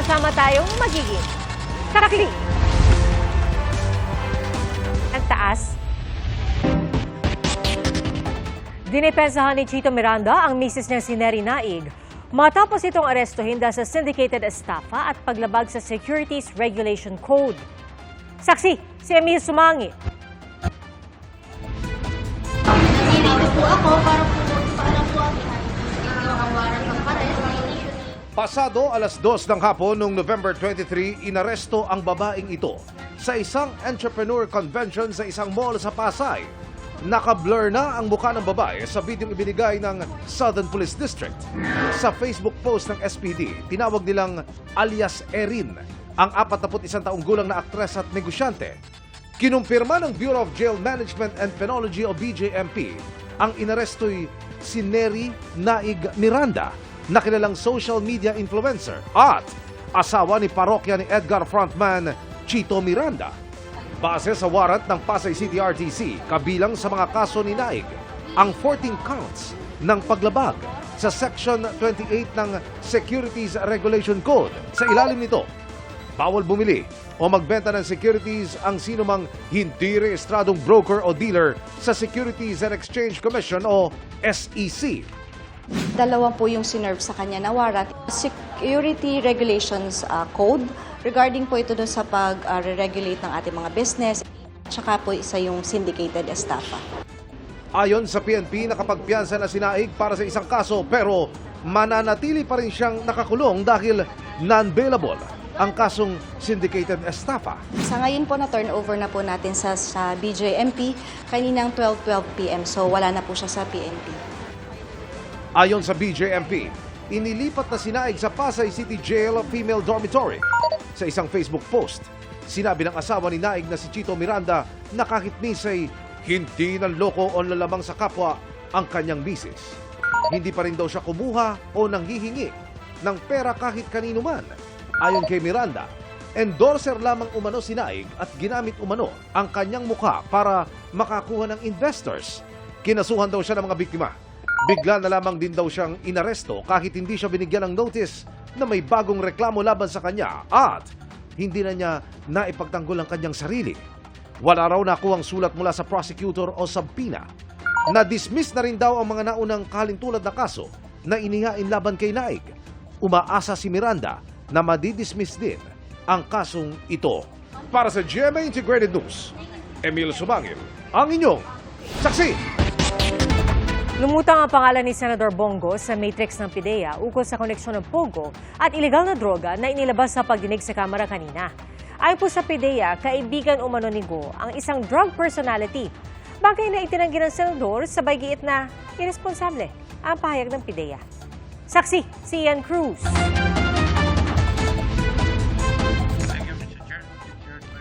sama-sama tayong magiging kakli. Ang taas. Dinipensahan ni Chito Miranda ang misis niya si Neri Naig matapos itong arestuhin dahil sa syndicated estafa at paglabag sa Securities Regulation Code. Saksi, si Emil Sumangi. Pasado alas 2 ng hapon noong November 23, inaresto ang babaeng ito sa isang entrepreneur convention sa isang mall sa Pasay. Naka-blur na ang mukha ng babae sa videong ibinigay ng Southern Police District. Sa Facebook post ng SPD, tinawag nilang alias Erin, ang 41 taong gulang na aktres at negosyante. Kinumpirma ng Bureau of Jail Management and Penology o BJMP ang inaresto'y si Neri Naig Miranda na kilalang social media influencer at asawa ni parokya ni Edgar frontman Chito Miranda. Base sa warrant ng Pasay City RTC, kabilang sa mga kaso ni Naig, ang 14 counts ng paglabag sa Section 28 ng Securities Regulation Code. Sa ilalim nito, bawal bumili o magbenta ng securities ang sinumang hindi rehistradong broker o dealer sa Securities and Exchange Commission o SEC. Dalawa po yung sinerve sa kanya na warrant. Security Regulations uh, Code regarding po ito doon sa pag-regulate ng ating mga business. Tsaka po isa yung syndicated estafa. Ayon sa PNP, nakapagpiyansa na sinaig para sa isang kaso pero mananatili pa rin siyang nakakulong dahil non-bailable ang kasong syndicated estafa. Sa ngayon po na turnover na po natin sa, sa BJMP kaninang 12-12 p.m. So wala na po siya sa PNP. Ayon sa BJMP, inilipat na sinaig sa Pasay City Jail Female Dormitory. Sa isang Facebook post, sinabi ng asawa ni Naig na si Chito Miranda na kahit misay hindi nanloko o lalamang sa kapwa ang kanyang misis. Hindi pa rin daw siya kumuha o nanghihingi ng pera kahit kanino man. Ayon kay Miranda, endorser lamang umano si Naig at ginamit umano ang kanyang mukha para makakuha ng investors. Kinasuhan daw siya ng mga biktima. Bigla na lamang din daw siyang inaresto kahit hindi siya binigyan ng notice na may bagong reklamo laban sa kanya at hindi na niya naipagtanggol ang kanyang sarili. Wala raw nakuhang sulat mula sa prosecutor o sabpina. Na-dismiss na rin daw ang mga naunang kalintulad na kaso na inihain laban kay Naig. Umaasa si Miranda na madidismiss din ang kasong ito. Para sa GMA Integrated News, Emil Sumangil, ang inyong saksi. Lumutang ang pangalan ni Senador Bongo sa matrix ng PIDEA ukol sa koneksyon ng Pogo at ilegal na droga na inilabas sa pagdinig sa Kamara kanina. Ayon po sa PIDEA, kaibigan umano ni Go ang isang drug personality. Bagay na itinanggi ng senador sa giit na irresponsable ang pahayag ng PIDEA. Saksi, si Ian Cruz.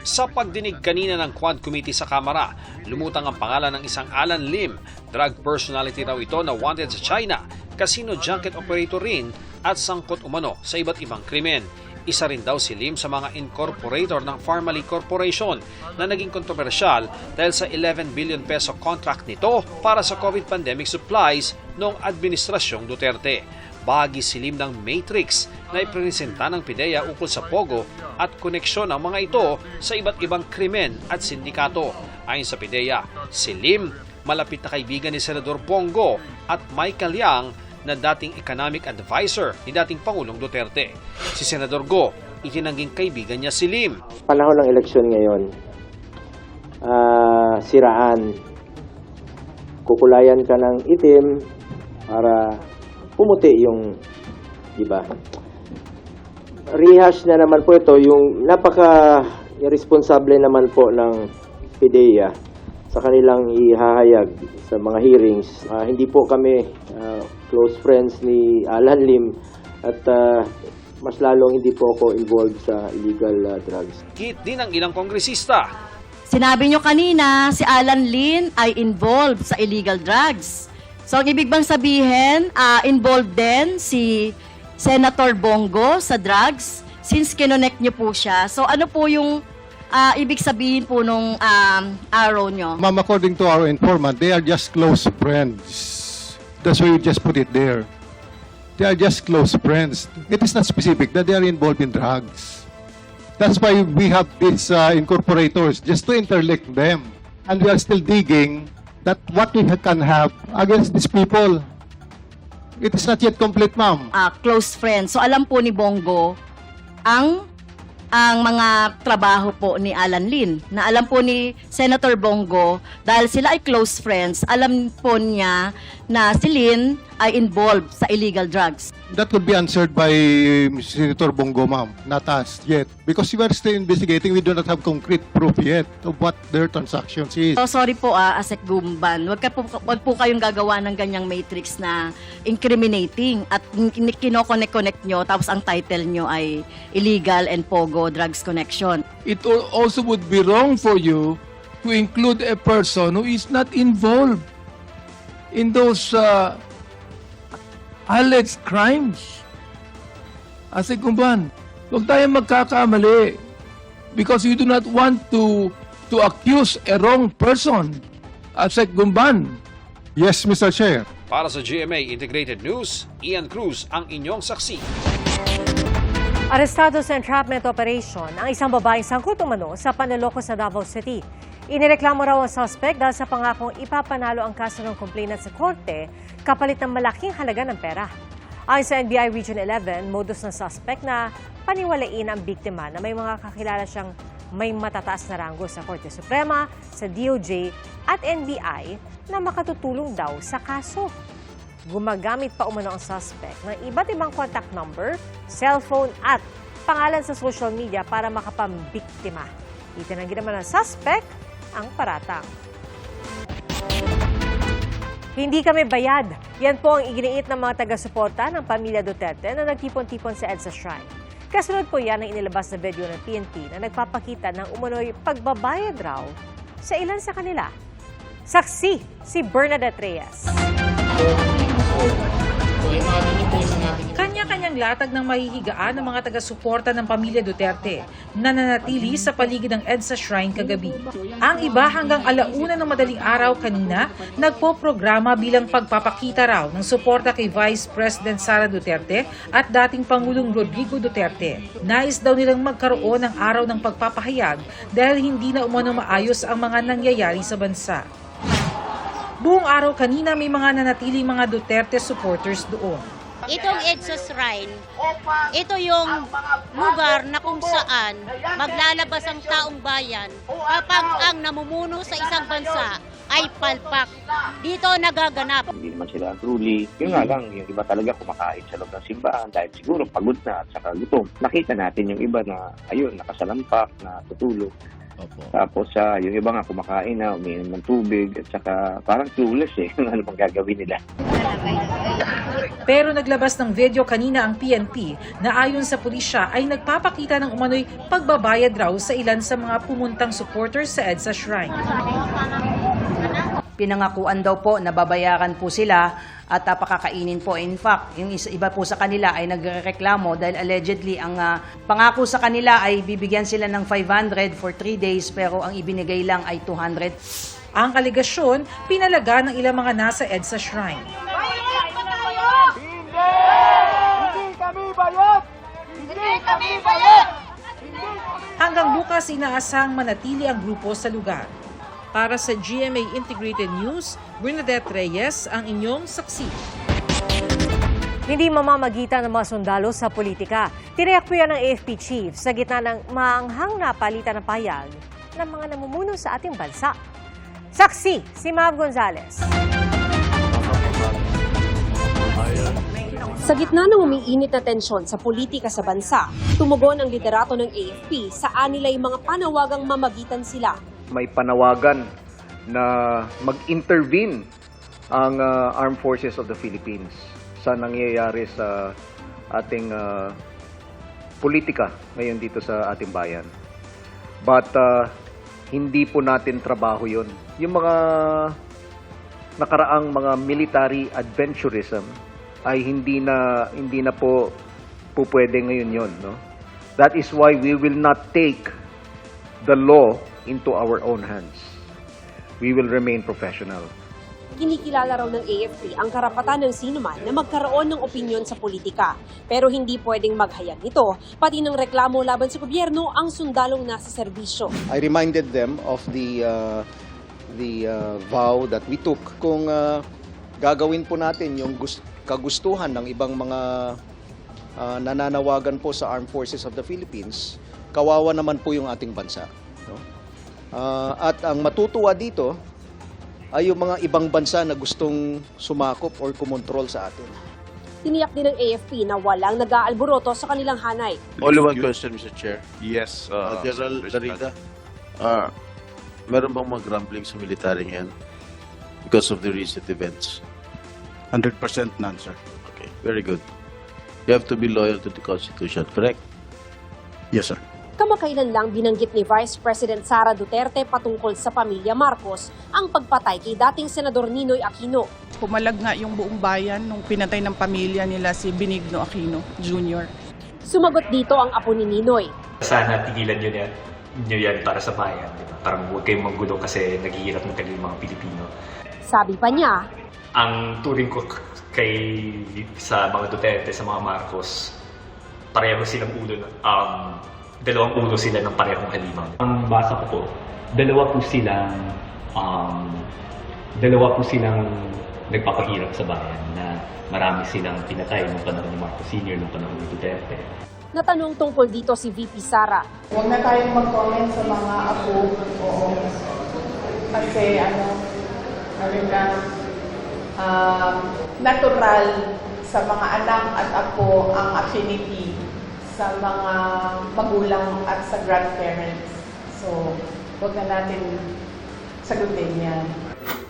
Sa pagdinig kanina ng Quad Committee sa Kamara, lumutang ang pangalan ng isang Alan Lim. Drug personality raw ito na wanted sa China, casino junket operator rin at sangkot umano sa iba't ibang krimen. Isa rin daw si Lim sa mga incorporator ng Pharmaly Corporation na naging kontrobersyal dahil sa 11 billion peso contract nito para sa COVID pandemic supplies noong Administrasyong Duterte bahagi silim ng Matrix na ipresenta ng PIDEA ukol sa Pogo at koneksyon ng mga ito sa iba't ibang krimen at sindikato. Ayon sa PIDEA, si Lim, malapit na kaibigan ni Senador Bongo at Michael Yang na dating economic advisor ni dating Pangulong Duterte. Si Senador Go, itinangging kaibigan niya si Lim. panahon ng eleksyon ngayon, ah, siraan. Kukulayan ka ng itim para pumuti yung, di ba? Rehash na naman po ito, yung napaka irresponsable naman po ng PIDEA sa kanilang ihahayag sa mga hearings. Ah, hindi po kami ah, close friends ni Alan Lim at ah, mas lalong hindi po ako involved sa illegal ah, drugs. Git din ng ilang kongresista Sinabi nyo kanina, si Alan Lin ay involved sa illegal drugs. So, ang ibig bang sabihin, ah, involved din si Senator Bongo sa drugs since kinonect nyo po siya. So, ano po yung ah, ibig sabihin po nung um, arrow nyo? Ma'am, according to our informant, they are just close friends. That's why you just put it there. they are just close friends. It is not specific that they are involved in drugs. That's why we have these uh, incorporators, just to interlink them. And we are still digging that what we can have against these people. It is not yet complete, ma'am. ah, close friends. So alam po ni Bongo ang ang mga trabaho po ni Alan Lin. Na alam po ni Senator Bongo, dahil sila ay close friends, alam po niya na si Lin ay involved sa illegal drugs. That would be answered by Senator Bongo, ma'am, not us yet. Because we are still investigating, we do not have concrete proof yet of what their transactions is. So sorry po ah, Asek Gumban, wag, ka po, wag po kayong gagawa ng ganyang matrix na incriminating at kin- kinokonek-connect nyo tapos ang title nyo ay illegal and pogo drugs connection. it al- also would be wrong for you to include a person who is not involved in those uh, alleged crimes. Ase kumban, huwag tayong magkakamali because you do not want to to accuse a wrong person. Ase kumban, Yes, Mr. Chair. Para sa GMA Integrated News, Ian Cruz ang inyong saksi. Arestado sa entrapment operation ang isang babaeng sangkot umano sa panloloko sa Davao City. Inireklamo raw ang suspect dahil sa pangakong ipapanalo ang kaso ng complainant sa korte kapalit ng malaking halaga ng pera. Ayon sa NBI Region 11, modus ng suspect na paniwalain ang biktima na may mga kakilala siyang may matataas na ranggo sa Korte Suprema, sa DOJ at NBI na makatutulong daw sa kaso. Gumagamit pa umano ang suspect ng iba't ibang contact number, cellphone at pangalan sa social media para makapambiktima. Itinanggi naman ng suspect ang paratang. Hindi kami bayad. Yan po ang iginiit ng mga taga-suporta ng pamilya Duterte na nagtipon-tipon sa EDSA Shrine. Kasunod po yan ang inilabas na video ng PNP na nagpapakita ng umano'y pagbabayad raw sa ilan sa kanila. Saksi si Bernadette Reyes. Kanya-kanyang latag ng mahihigaan ng mga taga-suporta ng pamilya Duterte na nanatili sa paligid ng EDSA Shrine kagabi. Ang iba hanggang alauna ng madaling araw kanina, nagpo-programa bilang pagpapakita raw ng suporta kay Vice President Sara Duterte at dating Pangulong Rodrigo Duterte. Nais daw nilang magkaroon ng araw ng pagpapahayag dahil hindi na umano maayos ang mga nangyayari sa bansa. Buong araw kanina may mga nanatiling mga Duterte supporters doon. Itong EDSA Shrine, ito yung lugar na kung saan maglalabas ang taong bayan kapag ang namumuno sa isang bansa ay palpak. Dito nagaganap. Hindi naman sila truly. Yun nga lang, yung iba talaga kumakain sa loob ng simbahan dahil siguro pagod na at saka gutom. Nakita natin yung iba na, ayun, nakasalampak, na tutulog. Tapos sa yung iba nga kumakain na, umiinom ng tubig at saka parang clueless eh kung ano pang gagawin nila. Pero naglabas ng video kanina ang PNP na ayon sa pulisya ay nagpapakita ng umano'y pagbabayad raw sa ilan sa mga pumuntang supporters sa EDSA Shrine. Pinangakuan daw po na babayaran po sila at uh, pakakainin po. In fact, yung isa, iba po sa kanila ay nagreklamo dahil allegedly ang ah, pangako sa kanila ay bibigyan sila ng 500 for 3 days pero ang ibinigay lang ay 200. Ang aligasyon, pinalaga ng ilang mga nasa EDSA Shrine. Hanggang bukas inaasang manatili ang grupo sa lugar. Para sa GMA Integrated News, Bernadette Reyes ang inyong saksi. Hindi mamamagitan ng mga sundalo sa politika. Tiniyak po yan ng AFP chief sa gitna ng maanghang na palitan ng payag ng mga namumuno sa ating bansa. Saksi, si Mav Gonzalez. Sa gitna ng umiinit na tensyon sa politika sa bansa, tumugon ang liderato ng AFP sa anilay mga panawagang mamagitan sila. May panawagan na mag-intervene ang uh, Armed Forces of the Philippines sa nangyayari sa ating uh, politika ngayon dito sa ating bayan. But uh, hindi po natin trabaho yon. Yung mga nakaraang mga military adventurism ay hindi na hindi na po po ngayon yon, no? That is why we will not take the law into our own hands. We will remain professional. Kinikilala raw ng AFP ang karapatan ng sinuman na magkaroon ng opinyon sa politika. Pero hindi pwedeng maghayag nito, pati ng reklamo laban sa gobyerno ang sundalong nasa serbisyo. I reminded them of the uh, the uh, vow that we took. Kung uh, gagawin po natin yung gus- kagustuhan ng ibang mga uh, nananawagan po sa Armed Forces of the Philippines, kawawa naman po yung ating bansa. No? Uh, at ang matutuwa dito ay yung mga ibang bansa na gustong sumakop or kumontrol sa atin. Tiniyak din ng AFP na walang nag-aalboroto sa kanilang hanay. Only one question, Mr. Chair. Yes, Uh, uh, General. Darida, uh, meron bang mag-rumbling sa military ngayon because of the recent events? 100% none, sir. Okay, very good. You have to be loyal to the Constitution, correct? Yes, sir. Kamakailan lang binanggit ni Vice President Sara Duterte patungkol sa pamilya Marcos ang pagpatay kay dating Senador Ninoy Aquino. Pumalag nga yung buong bayan nung pinatay ng pamilya nila si Benigno Aquino Jr. Sumagot dito ang apo ni Ninoy. Sana tigilan nyo yan, nyo yan para sa bayan. Di ba? Parang huwag kayong manggulo kasi naghihirap ng kanilang mga Pilipino. Sabi pa niya, Ang turing ko kay sa mga Duterte, sa mga Marcos, pareho silang ulo, na- um, dalawang ulo sila ng parehong halimaw. Ang basa ko po, dalawa po silang, um, dalawa po silang nagpapahirap sa bayan na marami silang pinatay nung panahon ni Marcos Sr. nung panahon ni Duterte. natanong tungkol dito si VP Sara. Huwag na tayong mag-comment sa mga apo. Oo. Kasi ano, sabi na, um, natural sa mga anak at apo ang affinity sa mga magulang at sa grandparents. So, huwag na natin sagutin yan.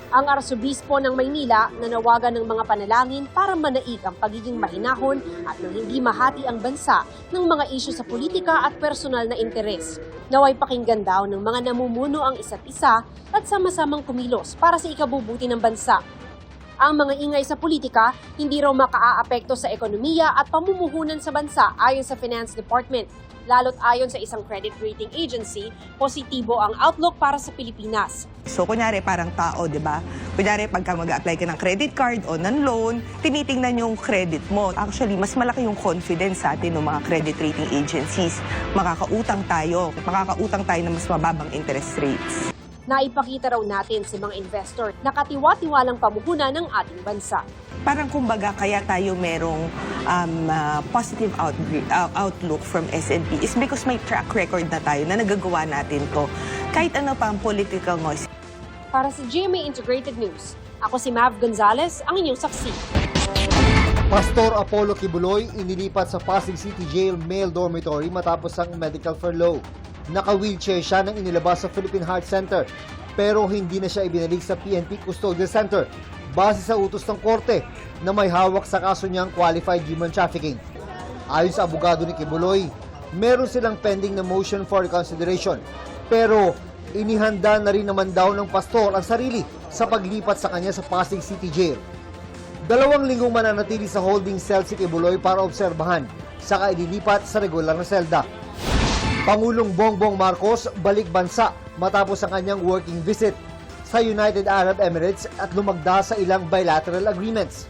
Ang Arsobispo ng Maynila nanawagan ng mga panalangin para manaig ang pagiging mahinahon at nang hindi mahati ang bansa ng mga isyu sa politika at personal na interes. Naway pakinggan daw ng mga namumuno ang isa't isa at sama-samang kumilos para sa ikabubuti ng bansa. Ang mga ingay sa politika hindi raw makaaapekto sa ekonomiya at pamumuhunan sa bansa ayon sa Finance Department. Lalo't ayon sa isang credit rating agency, positibo ang outlook para sa Pilipinas. So, kunyari parang tao, di ba? Kunyari pagka mag-apply ka ng credit card o ng loan, tinitingnan yung credit mo. Actually, mas malaki yung confidence sa atin ng mga credit rating agencies. Makakautang tayo. Makakautang tayo ng mas mababang interest rates. Naipakita raw natin sa mga investor na katiwa-tiwalang pamuhunan ng ating bansa. Parang kumbaga kaya tayo merong um, uh, positive out- uh, outlook from S&P is because may track record na tayo na nagagawa natin to. Kahit ano pa ang political noise. Para sa GMA Integrated News, ako si Mav Gonzalez, ang inyong saksi. Pastor Apollo Kibuloy inilipat sa Pasig City Jail male dormitory matapos ang medical furlough. Naka-wheelchair siya nang inilabas sa Philippine Heart Center pero hindi na siya ibinalik sa PNP Custodial Center base sa utos ng korte na may hawak sa kaso niyang qualified human trafficking. Ayon sa abogado ni Kibuloy, meron silang pending na motion for reconsideration pero inihanda na rin naman daw ng pastor ang sarili sa paglipat sa kanya sa Pasig City Jail. Dalawang linggong mananatili sa holding cell si Kibuloy para obserbahan, saka ililipat sa regular na selda. Pangulong Bongbong Marcos balik bansa matapos ang kanyang working visit sa United Arab Emirates at lumagda sa ilang bilateral agreements.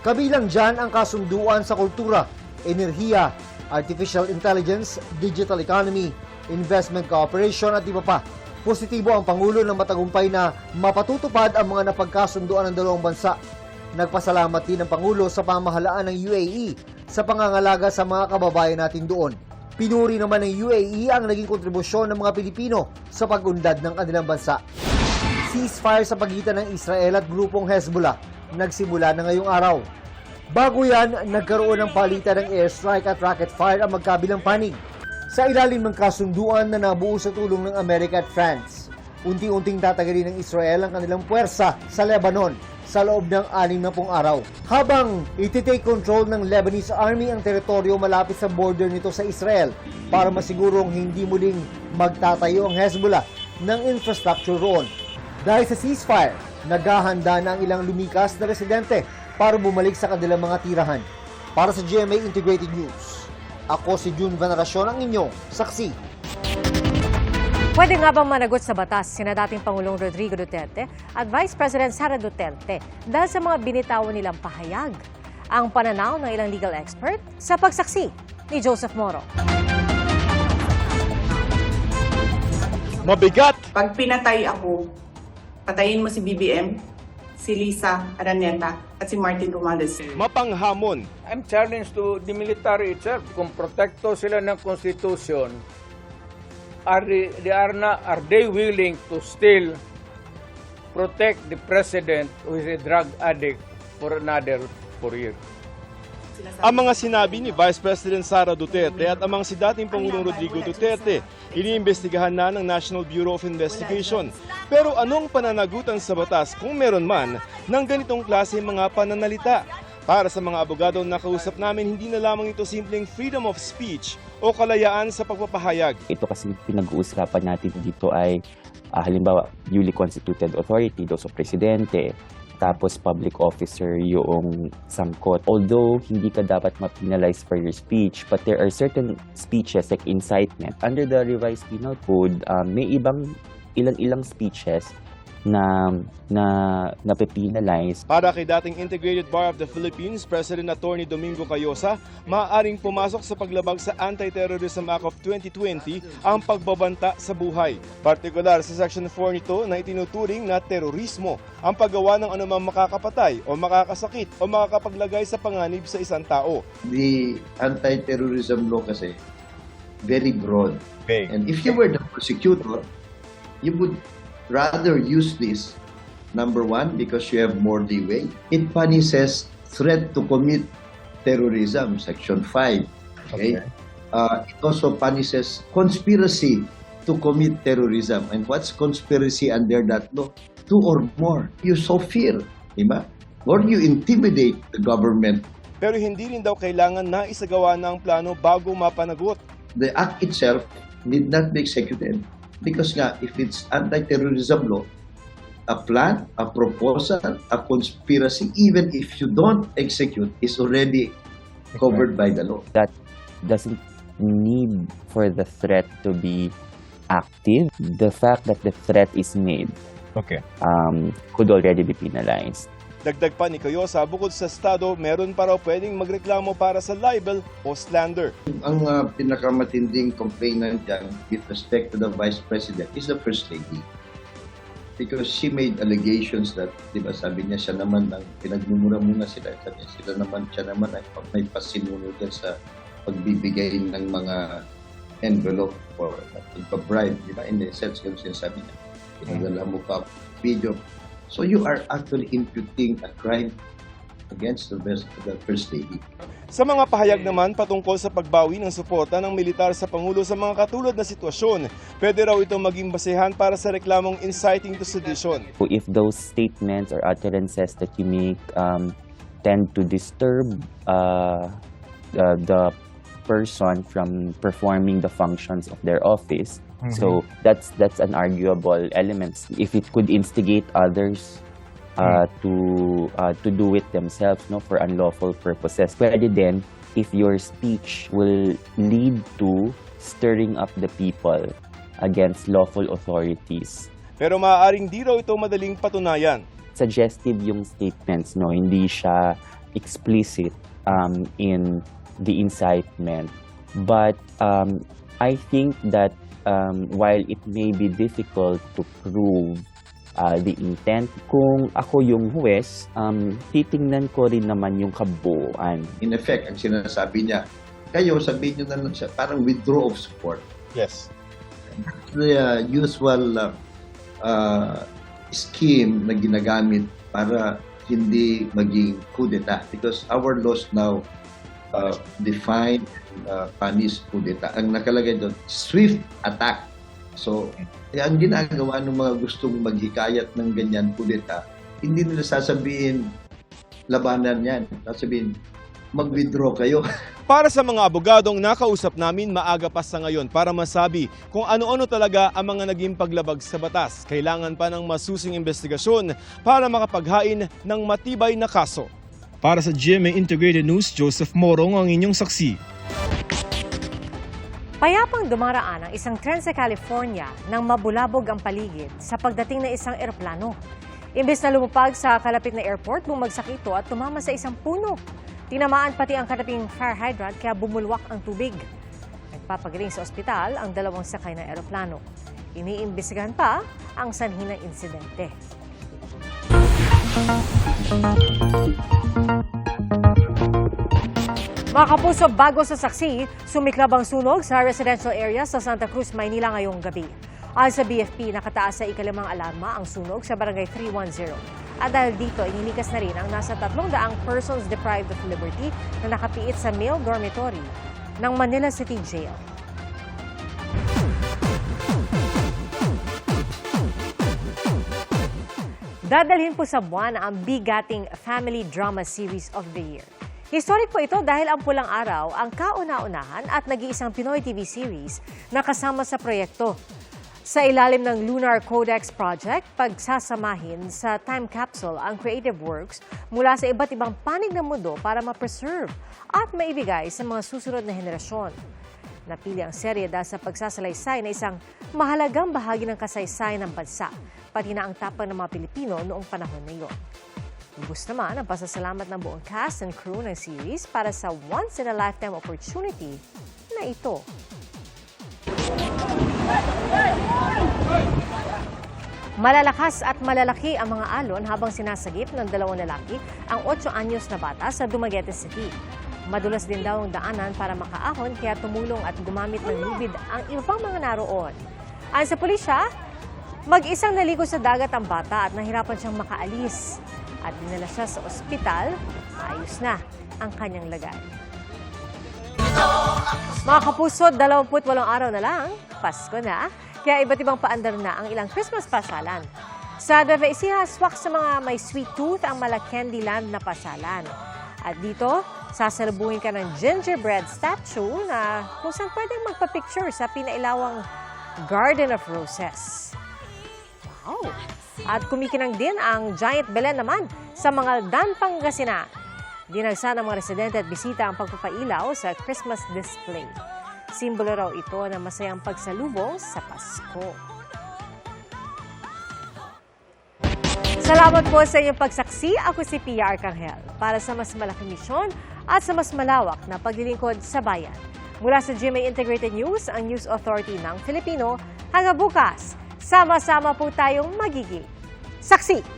Kabilang dyan ang kasunduan sa kultura, enerhiya, artificial intelligence, digital economy, investment cooperation at iba pa. Positibo ang Pangulo na matagumpay na mapatutupad ang mga napagkasunduan ng dalawang bansa. Nagpasalamat din ang Pangulo sa pamahalaan ng UAE sa pangangalaga sa mga kababayan natin doon. Pinuri naman ng UAE ang naging kontribusyon ng mga Pilipino sa pag-unlad ng kanilang bansa. Ceasefire sa pagitan ng Israel at grupong Hezbollah nagsimula na ngayong araw. Bago yan, nagkaroon ng palitan ng airstrike at rocket fire ang magkabilang panig. Sa ilalim ng kasunduan na nabuo sa tulong ng Amerika at France, unti-unting tatagalin ng Israel ang kanilang puwersa sa Lebanon sa loob ng anim na pong araw. Habang ititake control ng Lebanese Army ang teritoryo malapit sa border nito sa Israel para masigurong hindi muling magtatayo ang Hezbollah ng infrastructure roon. Dahil sa ceasefire, naghahanda na ang ilang lumikas na residente para bumalik sa kanilang mga tirahan. Para sa GMA Integrated News, ako si June Veneracion ang inyong saksi. Pwede nga bang managot sa batas sina dating Pangulong Rodrigo Duterte at Vice President Sara Duterte dahil sa mga binitawan nilang pahayag? Ang pananaw ng ilang legal expert sa pagsaksi ni Joseph Moro. Mabigat! Pag pinatay ako, patayin mo si BBM, si Lisa Araneta, at si Martin Romales. Mapanghamon. I'm challenged to the military itself. Kung protekto sila ng Constitution, are they, are, not, are they willing to still protect the president who is a drug addict for another four years? Ang mga sinabi ni Vice President Sara Duterte at amang si dating Pangulong Rodrigo Duterte, iniimbestigahan na ng National Bureau of Investigation. Pero anong pananagutan sa batas kung meron man ng ganitong klase mga pananalita? Para sa mga abogado na kausap namin, hindi na lamang ito simpleng freedom of speech o kalayaan sa pagpapahayag. Ito kasi pinag-uusapan natin dito ay ah, halimbawa newly constituted authority, do so presidente, tapos public officer yung sangkot. Although hindi ka dapat ma-penalize for your speech, but there are certain speeches like incitement. Under the revised penal code, um, may ibang ilang-ilang speeches na na nape-penalize. Para kay dating Integrated Bar of the Philippines, President Attorney Domingo Cayosa, maaaring pumasok sa paglabag sa Anti-Terrorism Act of 2020 ang pagbabanta sa buhay. Partikular sa Section 4 nito na itinuturing na terorismo ang paggawa ng anumang makakapatay o makakasakit o makakapaglagay sa panganib sa isang tao. The anti-terrorism law kasi, very broad. Okay. And if you were the prosecutor, you would rather use this, number one, because you have more leeway. It punishes threat to commit terrorism, Section 5. Okay? Uh, it also punishes conspiracy to commit terrorism. And what's conspiracy under that law? Two or more. You sow fear, di ba? Or you intimidate the government Pero hindi rin daw kailangan na isagawa na ang plano bago mapanagot. the act itself need not be executed because nga if it's anti-terrorism law a plan a proposal a conspiracy even if you don't execute is already covered by the law That doesn't need for the threat to be active. The fact that the threat is made Okay. um, could already be penalized. Dagdag pa ni Cayosa, bukod sa Estado, meron pa raw pwedeng magreklamo para sa libel o slander. ang uh, pinakamatinding complainant dyan with respect to the vice president is the first lady because she made allegations that, di ba, sabi niya siya naman ang pinagmumura-muna sila. Sabi sila naman, siya naman ay may pasimuno dyan sa pagbibigay ng mga envelope or pagpa-bribe, di ba? In a sense, yung sinasabi niya. Pinagdala mo pa video. So you are actually imputing a crime against the, best, the first lady. Sa mga pahayag naman patungkol sa pagbawi ng suporta ng militar sa Pangulo sa mga katulad na sitwasyon, pwede raw ito maging basehan para sa reklamong inciting to sedition. If those statements or utterances that you make um, tend to disturb uh, uh, the person from performing the functions of their office, so that's that's an arguable element. If it could instigate others uh, to uh, to do it themselves, no, for unlawful purposes, pwede din if your speech will lead to stirring up the people against lawful authorities. Pero maaaring di raw ito madaling patunayan. suggestive yung statements, no? Hindi siya explicit um, in the incitement. But um, I think that um, while it may be difficult to prove uh, the intent, kung ako yung huwes, um, titingnan ko rin naman yung kabuuan. In effect, ang sinasabi niya, kayo sabihin niyo na lang siya, parang withdraw of support. Yes. The uh, usual uh, uh, scheme na ginagamit para hindi maging kudeta because our laws now uh, define uh, punish kudeta. Ang nakalagay doon, swift attack. So, ang ginagawa ng mga gustong maghikayat ng ganyan kudeta, hindi nila sasabihin labanan yan. Sasabihin, mag-withdraw kayo. Para sa mga abogadong nakausap namin, maaga pa sa ngayon para masabi kung ano-ano talaga ang mga naging paglabag sa batas. Kailangan pa ng masusing investigasyon para makapaghain ng matibay na kaso. Para sa GMA Integrated News, Joseph Morong ang inyong saksi. Payapang dumaraan ang isang tren sa California nang mabulabog ang paligid sa pagdating ng isang eroplano. Imbes na lumupag sa kalapit na airport, bumagsak ito at tumama sa isang puno. Tinamaan pati ang kanaping fire hydrant kaya bumulwak ang tubig. Nagpapagaling sa ospital ang dalawang sakay ng eroplano. Iniimbestigahan pa ang sanhi ng insidente. Mga kapuso, bago sa saksi, sumiklab ang sunog sa residential area sa Santa Cruz, Maynila ngayong gabi. Ayon sa BFP, nakataas sa ikalimang alarma ang sunog sa barangay 310. At dahil dito, inilikas na rin ang nasa 300 persons deprived of liberty na nakapiit sa male dormitory ng Manila City Jail. Dadalhin po sa buwan ang bigating Family Drama Series of the Year. Historic po ito dahil ang Pulang Araw ang kauna-unahan at nag-iisang Pinoy TV series na kasama sa proyekto. Sa ilalim ng Lunar Codex Project, pagsasamahin sa time capsule ang creative works mula sa iba't ibang panig ng mundo para ma-preserve at maibigay sa mga susunod na henerasyon. Napili ang serye dahil sa pagsasalaysay na isang mahalagang bahagi ng kasaysayan ng bansa, pati na ang tapang ng mga Pilipino noong panahon na iyon. Lubos naman ang pasasalamat ng buong cast and crew ng series para sa once-in-a-lifetime opportunity na ito. Malalakas at malalaki ang mga alon habang sinasagip ng dalawang lalaki ang 8 anyos na bata sa Dumaguete City. Madulas din daw ang daanan para makaahon kaya tumulong at gumamit ng lubid ang iba pang mga naroon. Ayon sa pulisya, mag-isang naligo sa dagat ang bata at nahirapan siyang makaalis. At dinala siya sa ospital, ayos na ang kanyang lagay. Mga kapuso, 28 araw na lang, Pasko na, kaya iba't ibang paandar na ang ilang Christmas pasyalan. Sa Nueva swak sa mga may sweet tooth ang mala Candyland na pasyalan. At dito, sasalubungin ka ng gingerbread statue na kung saan pwedeng magpa-picture sa pinailawang Garden of Roses. Wow! At kumikinang din ang Giant Belen naman sa mga Dan Pangasinan. Dinagsa ng mga residente at bisita ang pagpapailaw sa Christmas display. Simbolo raw ito ng masayang pagsalubong sa Pasko. Salamat po sa inyong pagsaksi. Ako si Pia Arcangel para sa mas malaking misyon at sa mas malawak na paglilingkod sa bayan. Mula sa GMA Integrated News, ang News Authority ng Filipino, hanggang bukas, sama-sama po tayong magiging saksi.